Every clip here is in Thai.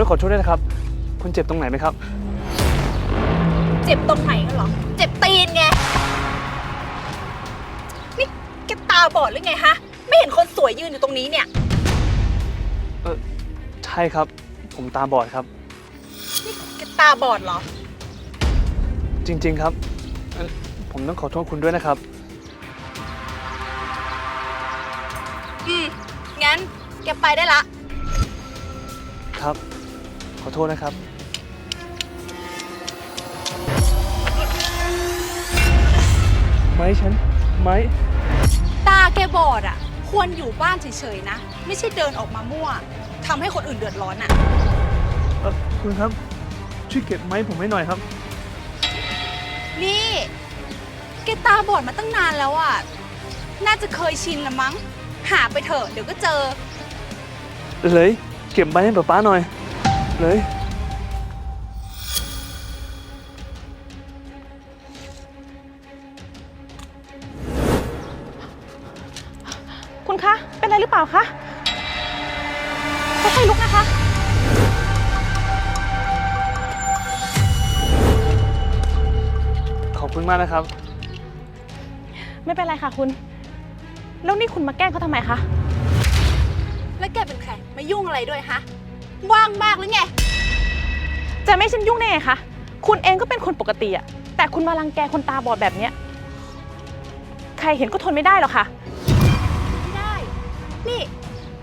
ต้องขอโทษด้วยนะครับ คุณเจ็บตรงไหนไหมครับ เจ็บตรงไหนกันเหรอ เจ็บตีนไง นี่แกตาบอดหรือไงฮะ ไม่เห็นคนสวยยืนอยู่ตรงนี้เนี่ย เออใช่ครับ ผมตาบอดครับ นี่แกตาบอดเหรอ จริง ๆ ครับเอ่อผมต้องขอโทษคุณด้วยนะครับ อืม งั้นแกไปได้ละ ครับ ขอโทษนะครับ ไม้ฉัน ไม้ ตาแกบอดอะ ควรอยู่บ้านเฉยๆนะ ไม่ใช่เดินออกมามั่วทำให้คนอื่นเดือดร้อนอะ เออคุณครับ ช่วยเก็บไม้ผมให้หน่อยครับ นี่แกตาบอดมาตั้งนานแล้วอะ น่าจะเคยชินละมั้ง หาไปเถอะเดี๋ยวก็เจอ เลย เก็บไม้ให้ป๊าป๊าหน่อย เลย คุณคะ เป็นอะไรหรือเปล่าคะค่อยๆลุกนะคะ ขอบคุณมากนะครับ ไม่เป็นไรค่ะคุณ แล้วนี่คุณมาแกล้งเขาทำไมคะ แล้วแกเป็นใคร มายุ่งอะไรด้วยฮะ ว่างมากหรือไง จะไม่ให้ฉันยุ่งได้ไงคะ คุณเองก็เป็นคนปกติอะแต่คุณมารังแกคนตาบอดแบบเนี้ย ใครเห็นก็ทนไม่ได้หรอกค่ะ ไม่ได้ นี่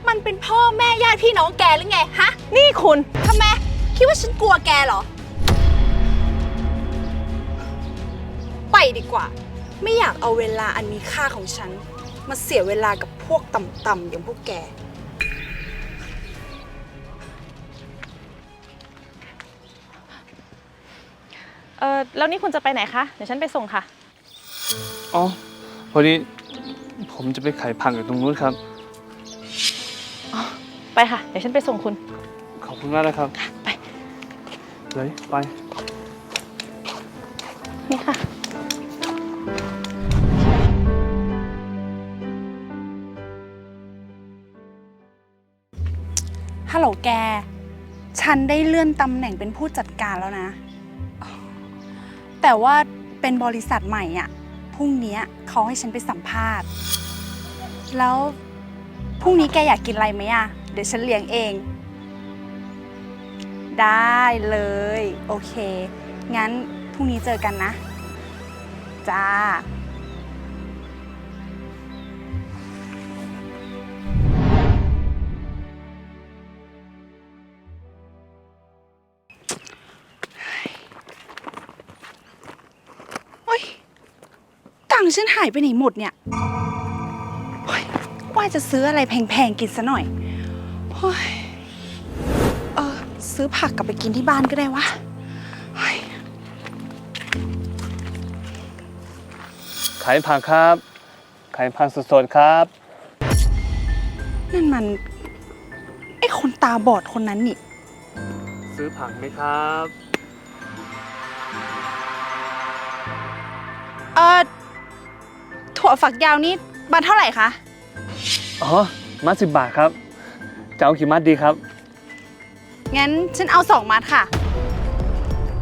มันเป็นพ่อแม่ญาติพี่น้องแกหรือไงฮะนี่คุณ ทำไม คิดว่าฉันกลัวแกเหรอ ไปดีกว่า ไม่อยากเอาเวลาอันมีค่าของฉัน มาเสียเวลากับพวกต่ำๆอย่างพวกแก เออแล้วนี่คุณจะไปไหนคะ เดี๋ยวฉันไปส่งค่ะ อ๋อ พอดีผมจะไปขายผักอยู่ตรงนู้นครับ ไปค่ะ เดี๋ยวฉันไปส่งคุณ ขอบคุณมากนะครับ ไป เลยไป นี่ค่ะ ฮัลโหลแก ฉันได้เลื่อนตำแหน่งเป็นผู้จัดการแล้วนะ แต่ว่าเป็นบริษัทใหม่อะพรุ่งนี้เขาให้ฉันไปสัมภาษณ์ แล้วพรุ่งนี้แกอยากกินอะไรไหมอะ เดี๋ยวฉันเลี้ยงเอง ได้เลย โอเค งั้นพรุ่งนี้เจอกันนะ จ้า ค์ฉันหายไปไหนหมดเนี่ยโอ๊ยว่าจะซื้ออะไรแพงๆกินซะหน่อยโอ๊ยเออซื้อผักกลับไปกินที่บ้านก็ได้วะโอ๊ยขายผักครับ ขายผักสดๆครับ นั่นมันไอ้คนตาบอดคนนั้นนี่ ซื้อผักไหมครับ เออ ถั่วฝักยาวนี่บาทเท่าไหร่คะ อ๋อ มัดสิบบาทครับ จะเอากี่มัดดีครับ งั้นฉันเอาสองมัดค่ะ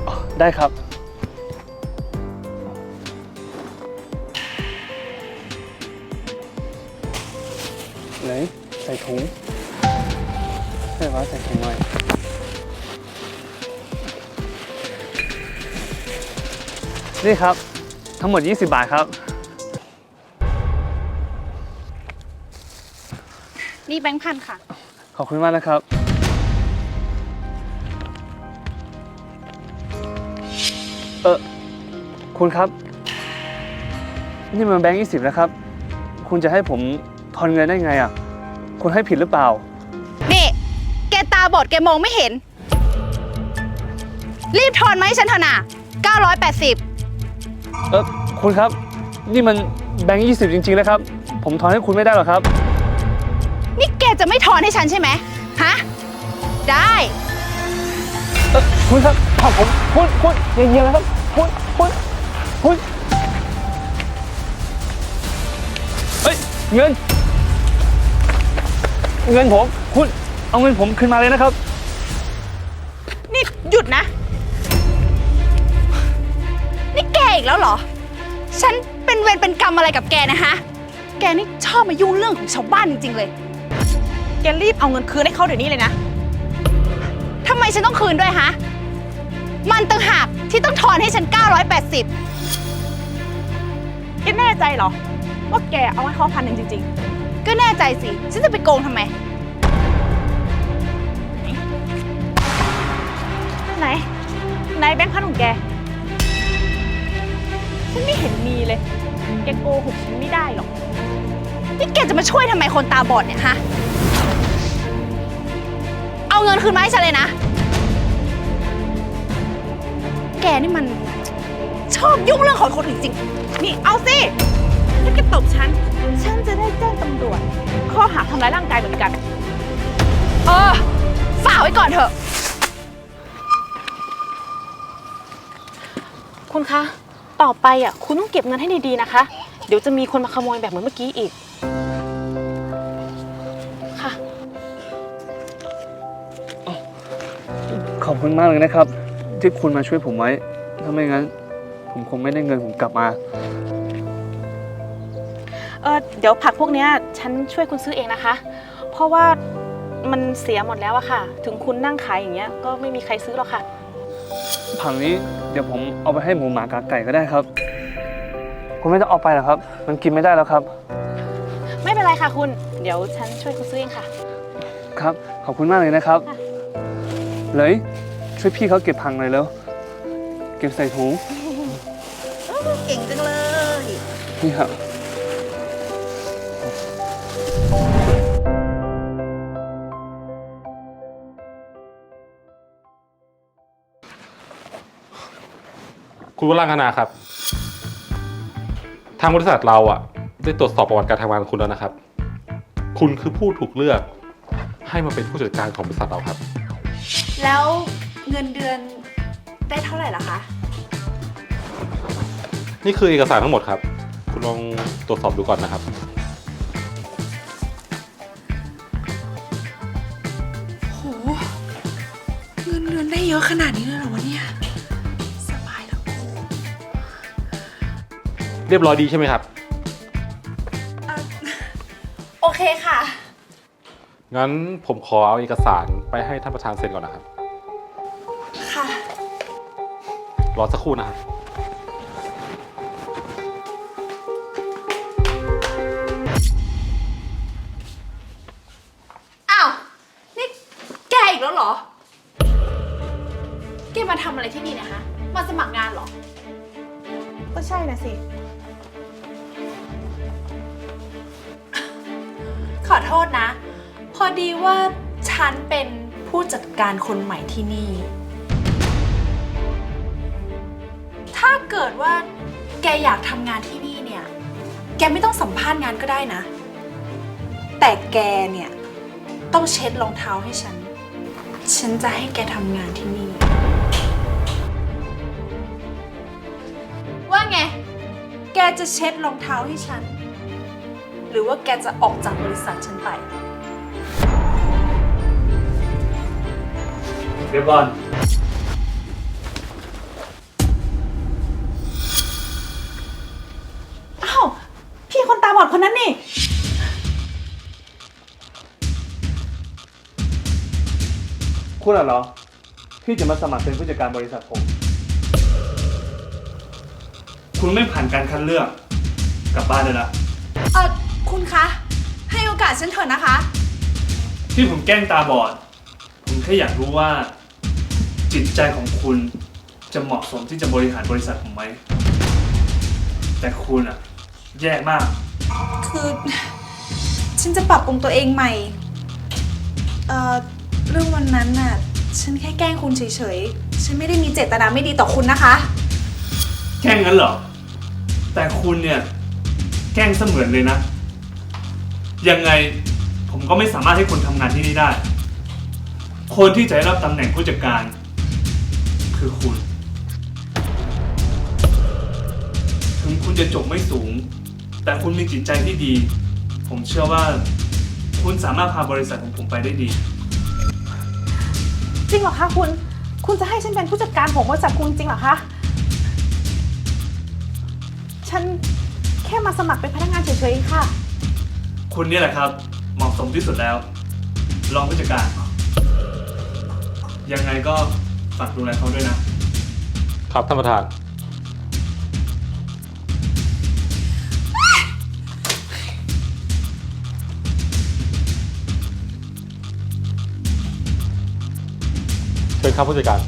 อ๋อ ได้ครับ ไหน ใส่ถุงใช่ว่าใส่ถุงหน่อยนี่ครับ ทั้งหมด 20 บาทครับ นี่แบงค์พันค่ะ ขอบคุณมากนะครับ เออคุณครับ นี่มันแบงค์ยี่สิบนะครับ คุณจะให้ผมทอนเงินได้ไงอะ คุณให้ผิดหรือเปล่า นี่แกตาบอดแกมองไม่เห็น รีบทอนมาให้ฉันเถอะนะ980 เออคุณครับ นี่มันแบงค์ยี่สิบจริงๆนะครับ ผมทอนให้คุณไม่ได้หรอกครับ นี่แกจะไม่ทอนให้ฉันใช่ไหมฮะ ได้ เออคุณครับขอผมคุณคุณเย็นๆนะครับคุณคุณคุณเฮ้ยเงิน เงินผม คุณเอาเงินผมคืนมาเลยนะครับหยุดนะ นี่แกอีกแล้วเหรอ ฉันเป็นเวรเป็นกรรมอะไรกับแกนะฮะ แกนี่ชอบมายุ่งเรื่องของชาวบ้านจริงๆเลย แกรีบเอาเงินคืนให้เขาเดี๋ยวนี้เลยนะ ทำไมฉันต้องคืนด้วยฮะ มันต่างหากที่ต้องทอนให้ฉัน 980แกแน่ใจเหรอ ว่าแกเอาให้เขาพันหนึ่งจริงก็แน่ใจสิ ฉันจะไปโกงทำไม ๆ ไหน ไหนแบงค์พันของแก ฉันไม่เห็นมีเลย แกโกหกฉันไม่ได้หรอก นี่แกจะมาช่วยทำไมคนตาบอดเนี่ยฮะ เอาเงินคืนมาให้ฉันเลยนะ แกนี่มัน ชอบยุ่งเรื่องของคนอื่นจริง นี่เอาสิถ้าแกตบฉัน ฉันจะได้แจ้งตำรวจ ข้อหาทำร้ายร่างกายเหมือนกัน เออฝ่ากไว้ก่อนเถอะ คุณคะ ต่อไปอะ คุณต้องเก็บเงินให้ดีๆนะคะ เดี๋ยวจะมีคนมาขโมยแบบเหมือนเมื่อกี้อีก อบคุณมากเลยนะครับ ที่คุณมาช่วยผมไว้ ถ้าไม่งั้น ผมคงไม่ได้เงินผมกลับมา เออเดี๋ยวผักพวกเนี้ยฉันช่วยคุณซื้อเองนะคะ เพราะว่ามันเสียหมดแล้วอะค่ะ ถึงคุณนั่งขายอย่างเงี้ยก็ไม่มีใครซื้อหรอกค่ะ ผังนี้เดี๋ยวผมเอาไปให้หมูหมากาไก่ก็ได้ครับ คุณไม่ต้องเอาไปหรอกครับ มันกินไม่ได้แล้วครับ ไม่เป็นไรค่ะคุณ เดี๋ยวฉันช่วยคุณซื้อเองค่ะ ครับ ขอบคุณมากเลยนะครับค่ะเลย ช่วยพี่เขาเก็บผังหน่อยแล้ว เก็บใส่ถุงเก่งจังเลย นี่ครับคุณวรังคณาครับ ทางบริษัทเราอะได้ตรวจสอบประวัติการทำงานของคุณแล้วนะครับ คุณคือผู้ถูกเลือก ให้มาเป็นผู้จัดการของบริษัทเราครับ แล้ว เงินเดือนได้เท่าไหร่ล่ะคะ นี่คือเอกสารทั้งหมดครับ คุณลองตรวจสอบดูก่อนนะครับ โห เงินเดือนได้เยอะขนาดนี้เลยเหรอวะเนี่ย สบายแล้วกูเรียบร้อยดีใช่ไหมครับโอเคค่ะ งั้นผมขอเอาเอกสารไปให้ท่านประธานเซ็นก่อนนะครับ รอสักครู่นะครับ แกอยากทำงานที่นี่เนี่ย แกไม่ต้องสัมภาษณ์งานก็ได้นะ แต่แกเนี่ย ต้องเช็ดรองเท้าให้ฉัน ฉันจะให้แกทำงานที่นี่ ว่าไง แกจะเช็ดรองเท้าให้ฉัน หรือว่าแกจะออกจากบริษัทฉันไปเดี๋ยวก่อน คนตาบอดคนนั้นนี่ คุณเหรอ ที่จะมาสมัครเป็นผู้จัดการบริษัทผม คุณไม่ผ่านการคัดเลือก กลับบ้านเลยนะ เออคุณคะ ให้โอกาสฉันเถอะนะคะ ที่ผมแกล้งตาบอด ผมแค่อยากรู้ว่า จิตใจของคุณจะเหมาะสมที่จะบริหารบริษัทผมไหม แต่คุณอะ แย่มาก คือ ฉันจะปรับปรุงตัวเองใหม่ เอ่อ เรื่องวันนั้นน่ะ ฉันแค่แกล้งคุณเฉยๆ ฉันไม่ได้มีเจตนาไม่ดีต่อคุณนะคะ แกล้งงั้นเหรอ แต่คุณเนี่ย แกล้งเสมือนเลยนะ ยังไงผมก็ไม่สามารถให้คุณทำงานที่นี่ได้ คนที่จะได้รับตำแหน่งผู้จัดการ คือคุณ ถึงคุณจะจบไม่สูง แต่คุณมีจิตใจที่ดี ผมเชื่อว่า คุณสามารถพาบริษัทของผมไปได้ดี จริงเหรอคะคุณ คุณจะให้ฉันเป็นผู้จัดการของบริษัทคุณจริงเหรอคะ ฉันแค่มาสมัครเป็นพนักงานเฉยๆเองค่ะ คุณนี่แหละครับ เหมาะสมที่สุดแล้ว รองผู้จัดการ ยังไงก็ฝากดูแลเขาด้วยนะ ครับท่านประธาน ชิญครับผู้จัดการ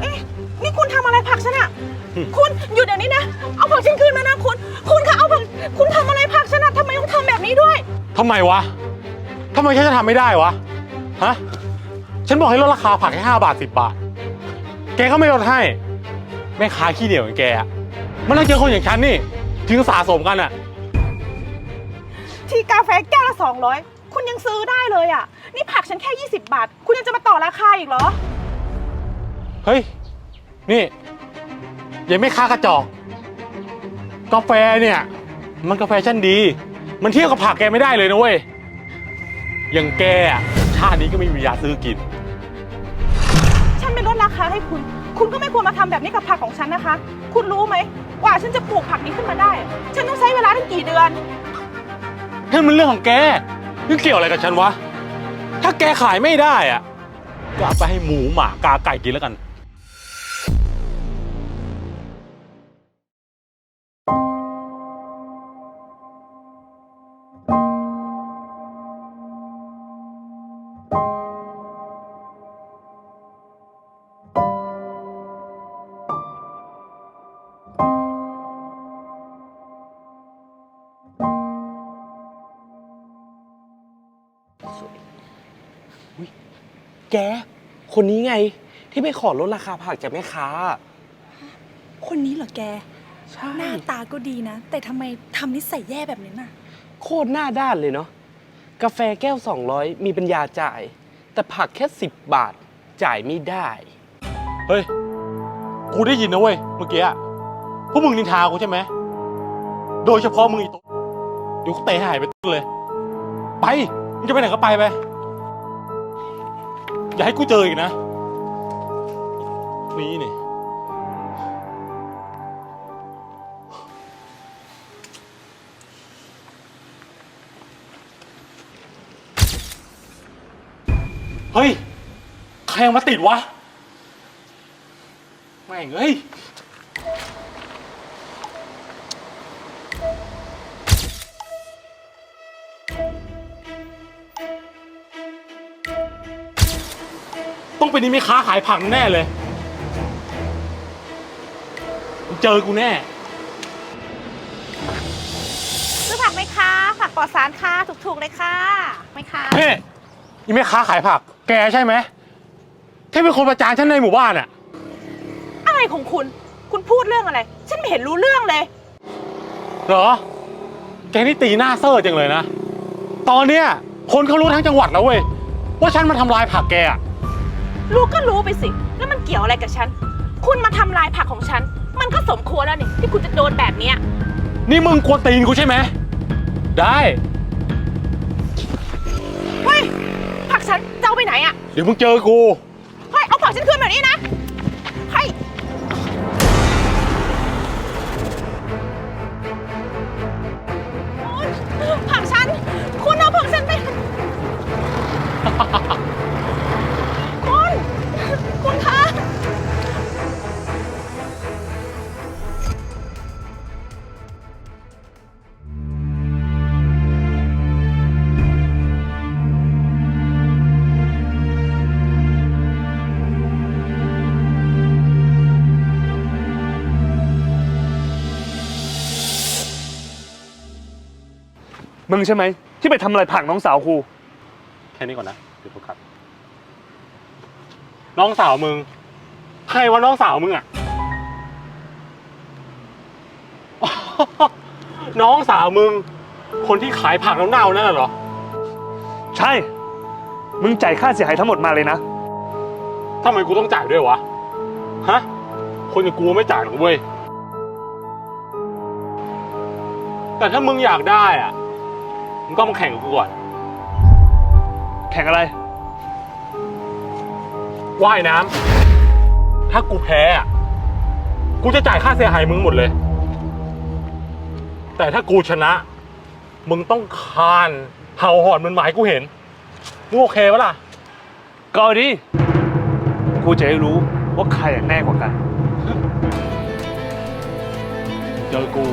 เอ๊ะ นี่คุณทำอะไรผักฉันอะคุณหยุดเดี๋ยวนี้นะ เอาผักฉันคืนมานะคุณ คุณคะเอาผัก คุณทำอะไรผักฉันอะทำไมต้องทำแบบนี้ด้วย ทำไมวะ ทำไมฉันจะทำไม่ได้วะ ฮะ ฉันบอกให้ลดราคาผักแค่ห้าบาทสิบบาท แกก็ไม่ลดให้ แม่ค้าขี้เหนียวอย่างแกอะมันต้องเจอคนอย่างฉันนี่ ถึงสะสมกันอะที่กาแฟแก้วละ 200 คุณยังซื้อได้เลยอะนี่ผักฉันแค่ 20 บาท คุณยังจะมาต่อราคาอีกเหรอ เฮ้ย นี่ยังไม่ค้ากระจอก กาแฟเนี่ย มันกาแฟชั้นดี มันเทียบกับผักแกไม่ได้เลยนะเว้ย อย่างแกอะชาตินี้ก็ไม่มียาซื้อกินฉันไม่ลดรา คาให้คุณ คุณก็ไม่ควรมาทำแบบนี้กับผักของฉันนะคะ คุณรู้ไหมกว่าฉันจะปลูกผักนี้ขึ้นมาได้ ฉันต้องใช้เวลาตั้งกี่เดือน นั่นมันเรื่องของแกนี่เกี่ยวอะไรกับฉันวะ ถ้าแกขายไม่ได้อะก็เอาไปให้หมูหมากาไก่กินแล้วกัน แก คนนี้ไง ที่ไปขอลดราคาผักจากแม่ค้า คนนี้เหรอแก ใช่ หน้าตาก็ดีนะ แต่ทำไมทำนิสัยแย่แบบนี้น่ะ โคตรหน้าด้านเลยเนาะ กาแฟแก้ว 200 มีปัญญาจ่าย แต่ผักแค่ 10 บาทจ่ายไม่ได้ เฮ้ย กูได้ยินนะเว้ย เมื่อกี้อะพวกมึงนินทากูใช่ไหม โดยเฉพาะมึงอีกตัวเดี๋ยวกูเตะหายไปตึ้งเลย ไป มึงจะไปไหนก็ไปไป อย่าให้กูเจออีกนะ นี่นี่เฮ้ย ใครเอามาติดวะ แม่งเอ้ย ต้องเป็นนี่ไม่ค้าขายผักแน่เลยมึงเจอกูแน่ ซื้อผักไหมคะ ผักปลอดสารค่ะถูกๆเลยค่ะไหมคะเฮ้ยนี่แม่ค้าขายผัก แกใช่ไหมที่เป็นคนประจานฉันในหมู่บ้านอะอะไรของคุณ คุณพูดเรื่องอะไร ฉันไม่เห็นรู้เรื่องเลย เหรอ แกนี่ตีหน้าเซอร์จังเลยนะ ตอนเนี้ยคนเขารู้ทั้งจังหวัดแล้วเว้ย ว่าฉันมาทำลายผักแกอะ รู้ก็รู้ไปสิ แล้วมันเกี่ยวอะไรกับฉัน คุณมาทำลายผักของฉัน มันก็สมควรแล้วนี่ที่คุณจะโดนแบบเนี้ย นี่มึงกวนตีนกูใช่ไหม ได้ เฮ้ย ผักฉันจะเอาไปไหนอะเดี๋ยวมึงเจอกู เฮ้ย เอาผักฉันคืนแบบนี้นะ ใช่ไหม ที่ไปทำอะไรผักน้องสาวครู แค่นี้ก่อนนะเดี๋ยวโฟกัสน้องสาวมึง ใครวะน้องสาวมึงอะ น้องสาวมึง คนที่ขายผักเน่าๆนั่นน่ะเหรอ ใช่ มึงจ่ายค่าเสียหายทั้งหมดมาเลยนะ ทำไมกูต้องจ่ายด้วยวะ ฮะ คนอย่างกูไม่จ่ายหรอกเว้ย แต่ถ้ามึงอยากได้อะ มึงก็มาแข่งกับกูก่อน แข่งอะไร ว่ายน้ำ ถ้ากูแพ้อะกูจะจ่ายค่าเสียหายมึงหมดเลย แต่ถ้ากูชนะ มึงต้องคานเห่าหอนเหมันหมายกูเห็น มึงโอเคปะล่ะ ก็เอาดิ กูจะได้รู้ว่าใครอะแน่กว่ากัน เจอกู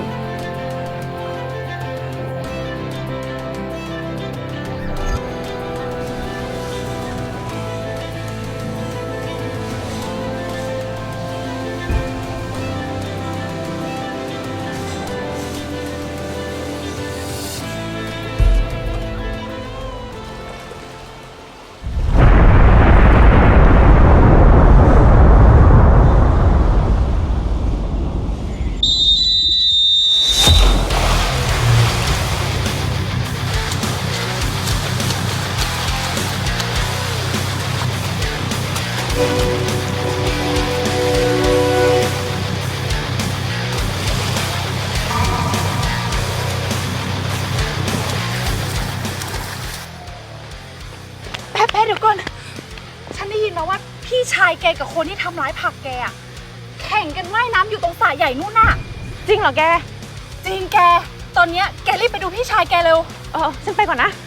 กกับคนที่ทำร้ายผักแกอะแข่งกันว่ายน้ำอยู่ตรงสระใหญ่นู่นน่ะ จริงเหรอแก จริงแก ตอนเนี้ยแกรีบไปดูพี่ชายแกเร็ว เออ ฉันไปก่อนนะโอเคจะ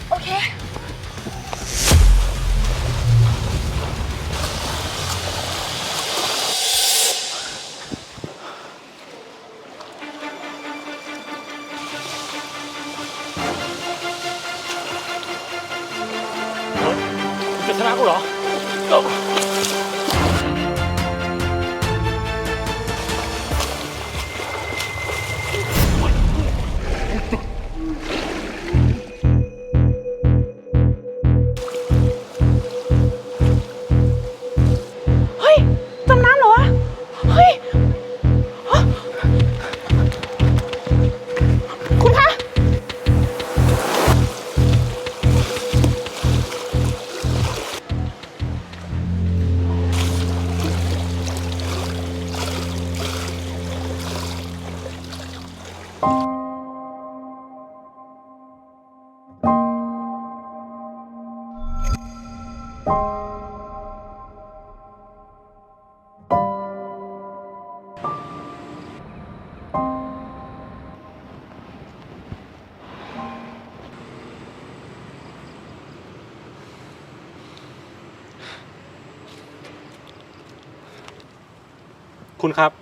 คุณครับ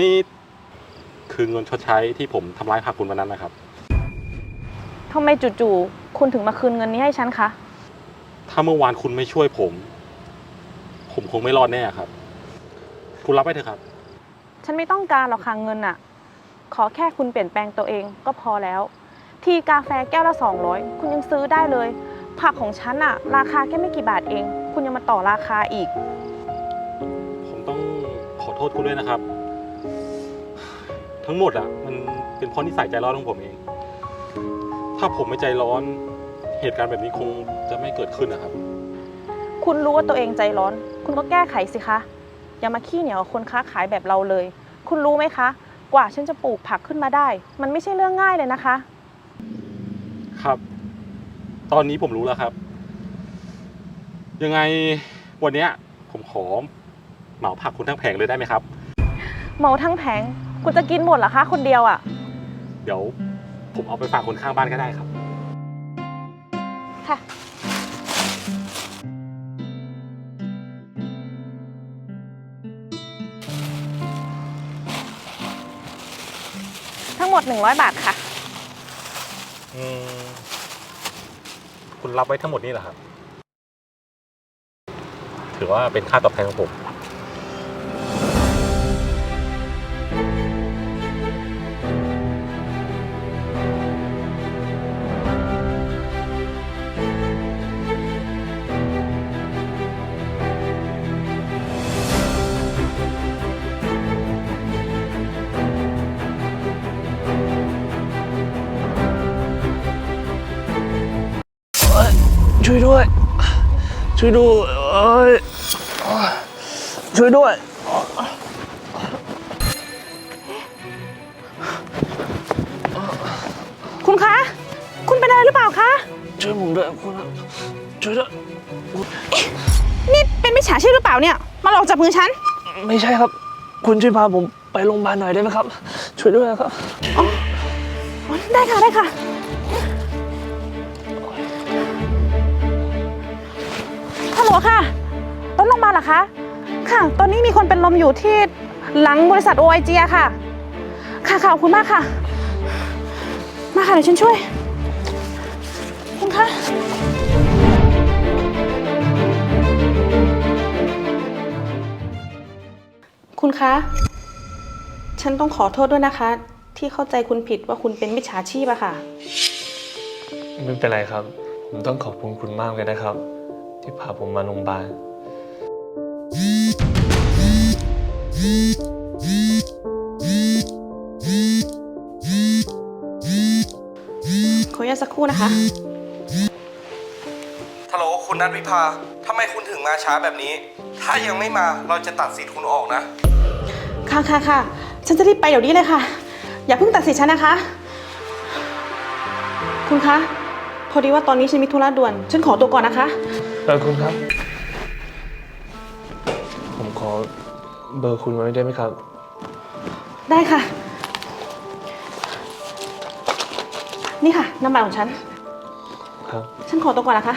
นี่คือเงินชดใช้ที่ผมทำร้ายผักคุณวันนั้นนะครับ ทำไมจู่ๆคุณถึงมาคืนเงินนี้ให้ฉันคะ ถ้าเมื่อวานคุณไม่ช่วยผม ผมคงไม่รอดแน่ครับ คุณรับไปเถอะครับ ฉันไม่ต้องการหรอกค่ะเงินอะขอแค่คุณเปลี่ยนแปลงตัวเองก็พอแล้ว ทีกาแฟแก้วละ 200 คุณยังซื้อได้เลย ผักของฉันอะราคาแค่ไม่กี่บาทเอง คุณยังมาต่อราคาอีกผมต้องขอ โทษคุณด้วยนะครับ ทั้งหมดอะมันเป็นเพราะนิสัยใจร้อนของผมเอง ถ้าผมไม่ใจร้อน เหตุการณ์แบบนี้คงจะไม่เกิดขึ้นนะครับ คุณรู้ว่าตัวเองใจร้อน คุณก็แก้ไขสิคะ อย่ามาขี้เหนียวกับคนค้าขายแบบเราเลย คุณรู้ไหมคะ กว่าฉันจะปลูกผักขึ้นมาได้ มันไม่ใช่เรื่องง่ายเลยนะคะ ครับ ตอนนี้ผมรู้แล้วครับ ยังไงวันเนี้ยผมขอ เหมาผักคุณทั้งแผงเลยได้ไหมครับ เหมาทั้งแผงคุณจะกินหมดเหรอคะคนเดียวอะเดี๋ยวผมเอาไปฝากคนข้างบ้านก็ได้ครับ ค่ะ ทั้งหมด 100 บาทค่ะ อืมคุณรับไว้ทั้งหมดนี่เหรอครับ ถือว่าเป็นค่าตอบแทนของผม ช่วยด้วยช่วยด้วยเอ้ยช่วยด้วย คุณคะ คุณเป็นอะไรหรือเปล่าคะ ช่วยผมด้วยคุณช่วยด้วยนี่เป็นมิจฉาชีพหรือเปล่าเนี่ย มาหลอกจับมือฉัน ไม่ใช่ครับ คุณช่วยพาผมไปโรงพยาบาลหน่อยได้ไหมครับ ช่วยด้วยครับ ได้ค่ะ ได้ค่ะ ฮัลโหลค่ะรถโรงพยาบาเหรอคะ ค่ะ ตอนนี้มีคนเป็นลมอยู่ที่หลังบริษัท OIG อะค่ะ ค่ะค่ะขอบคุณมากค่ะ มาค่ะเดี๋ยวฉันช่วย คุณคะคุณคะ ฉันต้องขอโทษด้วยนะคะ ที่เข้าใจคุณผิดว่าคุณเป็นมิจฉาชีพอะค่ะ ไม่เป็นไรครับ ผมต้องขอบคุณคุณมากเลยนะครับ ที่พาผมมาโรงพยาบาลขออนุญาตสักครู่นะคะ ฮัลโหลคุณนัทวิภาทำไมคุณถึงมาช้าแบบนี้ ถ้ายังไม่มาเราจะตัดสิทธิ์คุณออกนะ ค่ะค่ะค่ะ ฉันจะรีบไปเดี๋ยวนี้เลยค่ะ อย่าเพิ่งตัดสินฉันนะคะ คุณคะ พอดีว่าตอนนี้ฉันมีธุระด่วน ฉันขอตัวก่อนนะคะ เออคุณครับ ผมขอเบอร์คุณไว้ได้ไหมครับ ได้ค่ะ นี่ค่ะน้ำบัตรของฉัน ครับ ฉันขอตัวก่อนนะคะ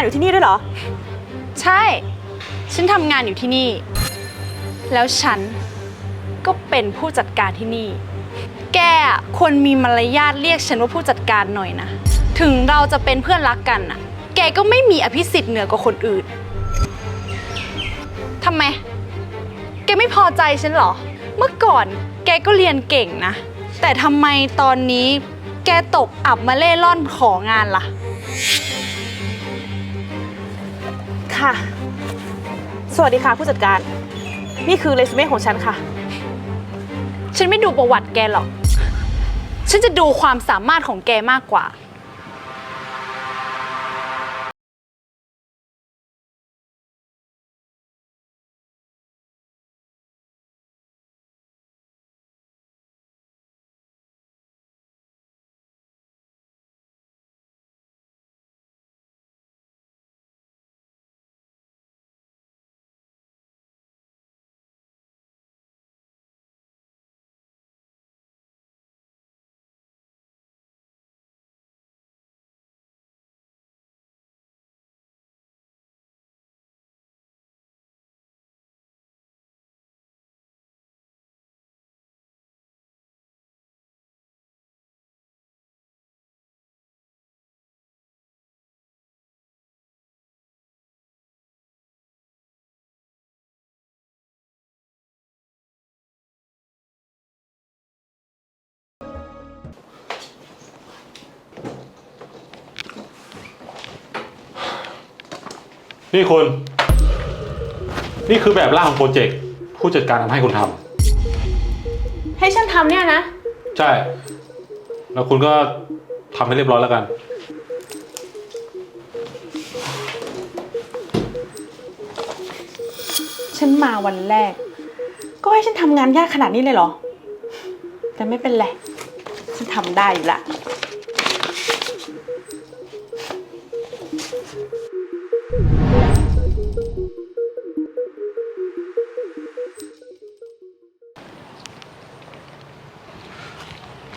านอยู่ที่นี่ด้วยเหรอ ใช่ ฉันทำงานอยู่ที่นี่ แล้วฉันก็เป็นผู้จัดการที่นี่ แกอะควรมีมารยาทเรียกฉันว่าผู้จัดการหน่อยนะ ถึงเราจะเป็นเพื่อนรักกันน่ะ แกก็ไม่มีอภิสิทธิ์เหนือกว่าคนอื่น ทำไม แกไม่พอใจฉันเหรอ เมื่อก่อนแกก็เรียนเก่งนะ แต่ทำไมตอนนี้แกตกอับมาเล่ร่อนของานล่ะ ค่ะ สวัสดีค่ะผู้จัดการ นี่คือเรซูเม่ของฉันค่ะ ฉันไม่ดูประวัติแกหรอก ฉันจะดูความสามารถของแกมากกว่า นี่คุณ นี่คือแบบร่างของโปรเจกต์ผู้จัดการทำให้คุณทำให้ฉันทำเนี่ยนะใช่ แล้วคุณก็ทำให้เรียบร้อยแล้วกัน ฉันมาวันแรก ก็ให้ฉันทำงานยากขนาดนี้เลยเหรอ แต่ไม่เป็นไร ฉันทำได้อยู่ละ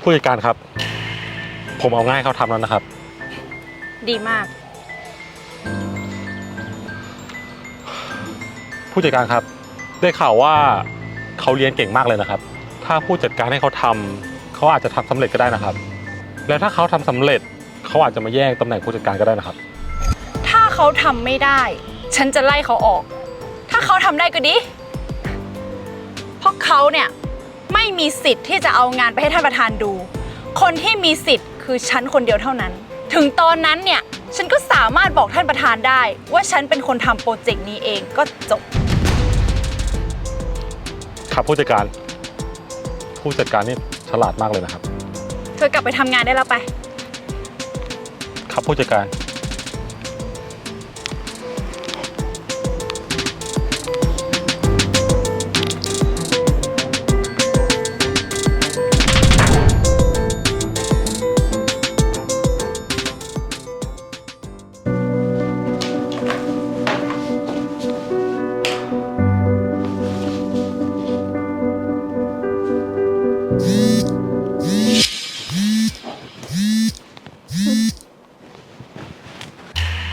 ผู้จัดการครับ ผมเอาง่ายเขาทำแล้วนะครับ ดีมาก ผู้จัดการครับ ได้ข่าวว่าเขาเรียนเก่งมากเลยนะครับ ถ้าผู้จัดการให้เขาทำเขาอาจจะทำสำเร็จก็ได้นะครับ แล้วถ้าเขาทำสำเร็จเขาอาจจะมาแย่งตำแหน่งผู้จัดการก็ได้นะครับ ถ้าเขาทำไม่ได้ ฉันจะไล่เขาออก ถ้าเขาทำได้ก็ดี เพราะเขาเนี่ย ไม่มีสิทธิ์ที่จะเอางานไปให้ท่านประธานดู คนที่มีสิทธิ์คือฉันคนเดียวเท่านั้น ถึงตอนนั้นเนี่ย ฉันก็สามารถบอกท่านประธานได้ ว่าฉันเป็นคนทำโปรเจกต์นี้เองก็จบ ครับผู้จัดการ ผู้จัดการนี่ฉลาดมากเลยนะครับ เธอกลับไปทำงานได้แล้วไป ครับผู้จัดการ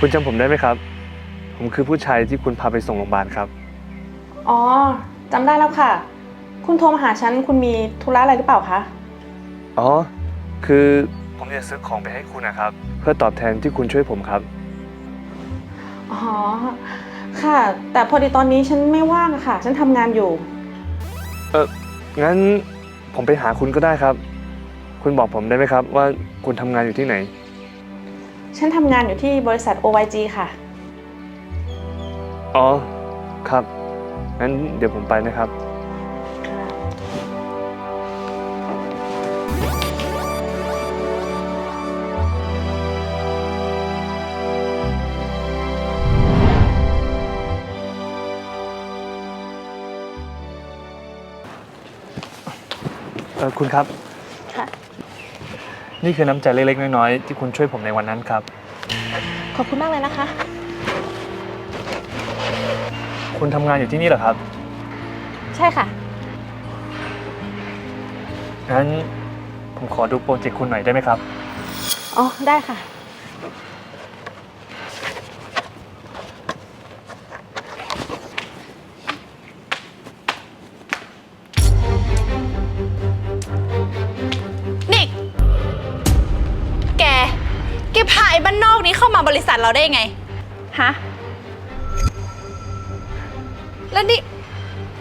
คุณจำผมได้ไหมครับ ผมคือผู้ชายที่คุณพาไปส่งโรงพยาบาลครับ อ๋อจำได้แล้วค่ะ คุณโทรมาหาฉันคุณมีธุระอะไรหรือเปล่าคะ อ๋อ คือผมจะซื้อของไปให้คุณนะครับ เพื่อตอบแทนที่คุณช่วยผมครับ อ๋อ ค่ะ แต่พอดีตอนนี้ฉันไม่ว่างอะค่ะ ฉันทำงานอยู่ เอองั้นผมไปหาคุณก็ได้ครับ คุณบอกผมได้ไหมครับ ว่าคุณทำงานอยู่ที่ไหน ฉันทำงานอยู่ที่บริษัท OYG ค่ะ อ๋อ ครับ งั้นเดี๋ยวผมไปนะครับ เออคุณครับ นี่คือน้ำใจเล็กๆ น้อยๆ ที่คุณช่วยผมในวันนั้นครับ ขอบคุณมากเลยนะคะ คุณทำงานอยู่ที่นี่เหรอครับ ใช่ค่ะ งั้นผมขอดูโปรเจกต์คุณหน่อยได้ไหมครับ อ๋อ ได้ค่ะ บริษัทเราได้ยังไง ฮะ แล้วนี่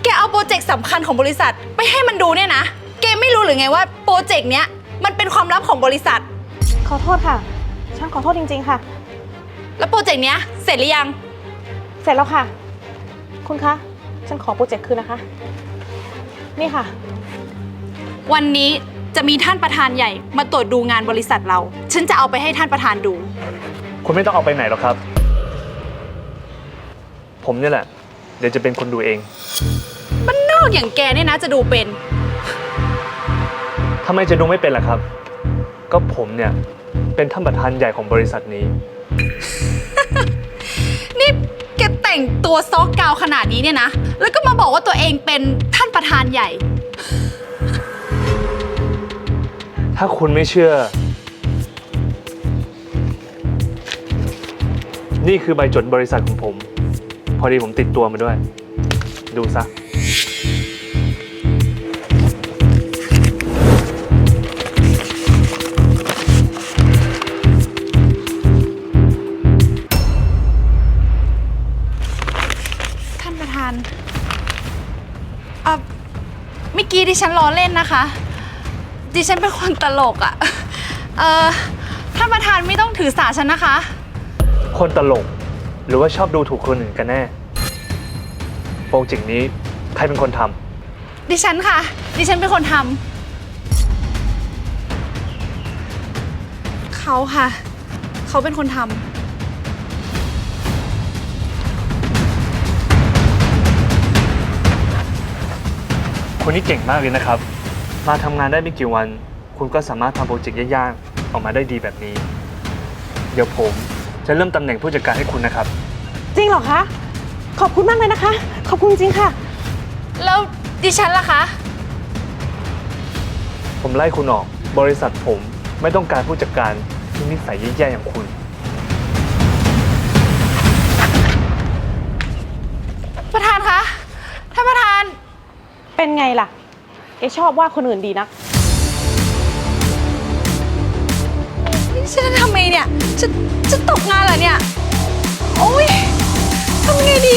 แกเอาโปรเจกต์สำคัญของบริษัทไปให้มันดูเนี่ยนะ แกไม่รู้หรือไงว่าโปรเจกต์เนี้ยมันเป็นความลับของบริษัท ขอโทษค่ะ ฉันขอโทษจริง ๆ ค่ะ แล้วโปรเจกต์เนี้ยเสร็จหรือยัง เสร็จแล้วค่ะ คุณคะ ฉันขอโปรเจกต์คืนนะคะ นี่ค่ะ วันนี้จะมีท่านประธานใหญ่มาตรวจดูงานบริษัทเรา ฉันจะเอาไปให้ท่านประธานดู คุณไม่ต้องเอาไปไหนหรอกครับ ผมเนี่ยแหละ เดี๋ยวจะเป็นคนดูเองบ้านนอกอย่างแกเนี่ยนะจะดูเป็น ทำไมจะดูไม่เป็นล่ะครับ ก็ผมเนี่ยเป็นท่านประธานใหญ่ของบริษัทนี้ นี่แกแต่งตัวซอกกาวขนาดนี้เนี่ยนะ แล้วก็มาบอกว่าตัวเองเป็นท่านประธานใหญ่ ถ้าคุณไม่เชื่อ นี่คือใบจดบริษัทของผม พอดีผมติดตัวมาด้วย ดูซะ ท่านประธานเอ่อเมื่อกี้ดิฉันล้อเล่นนะคะ ดิฉันเป็นคนตลกอะ่ะ เอ่อ ท่านประธานไม่ต้องถือสาฉันนะคะ คนตลก หรือว่าชอบดูถูกคนอื่นกันแน่โปรเจกต์นี้ใครเป็นคนทำดิฉันค่ะ ดิฉันเป็นคนทำเขาค่ะ เขาเป็นคนทำคุณนี่เก่งมากเลยนะครับ มาทำงานได้ไม่กี่วัน คุณก็สามารถทำโปรเจกต์ยากๆออกมาได้ดีแบบนี้ เดี๋ยวผม จะเริ่มตำแหน่งผู้จัดการให้คุณนะครับ จริงเหรอคะ ขอบคุณมากเลยนะคะ ขอบคุณจริงๆค่ะ แล้วดิฉันล่ะคะ ผมไล่คุณออก บริษัทผมไม่ต้องการผู้จัดการที่นิสัยแย่ๆอย่างคุณ ประธานคะท่านประธาน เป็นไงล่ะแกชอบว่าคนอื่นดีนักฉันจะทำไงเนี่ย จะจะตกงานเหรอเนี่ย โอ๊ยทำไงดี